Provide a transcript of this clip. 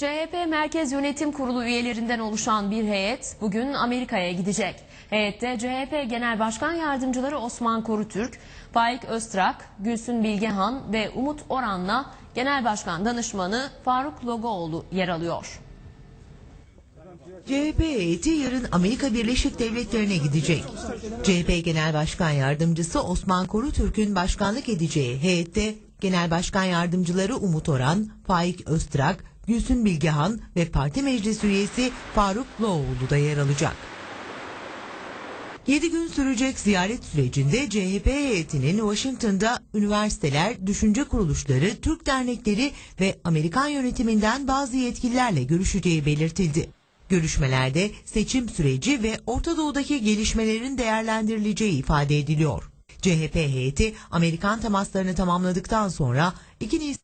CHP Merkez Yönetim Kurulu üyelerinden oluşan bir heyet bugün Amerika'ya gidecek. Heyette CHP Genel Başkan Yardımcıları Osman Korutürk, Faik Öztrak, Gülsün Bilgehan ve Umut Oran'la Genel Başkan Danışmanı Faruk Logoğlu yer alıyor. CHP heyeti yarın Amerika Birleşik Devletleri'ne gidecek. CHP Genel Başkan Yardımcısı Osman Korutürk'ün başkanlık edeceği heyette Genel Başkan Yardımcıları Umut Oran, Faik Öztrak, Gülsün Bilgehan ve Parti Meclis üyesi Faruk Loğlu da yer alacak. 7 gün sürecek ziyaret sürecinde CHP heyetinin Washington'da üniversiteler, düşünce kuruluşları, Türk dernekleri ve Amerikan yönetiminden bazı yetkililerle görüşeceği belirtildi. Görüşmelerde seçim süreci ve Orta Doğu'daki gelişmelerin değerlendirileceği ifade ediliyor. CHP heyeti Amerikan temaslarını tamamladıktan sonra 2 Nisan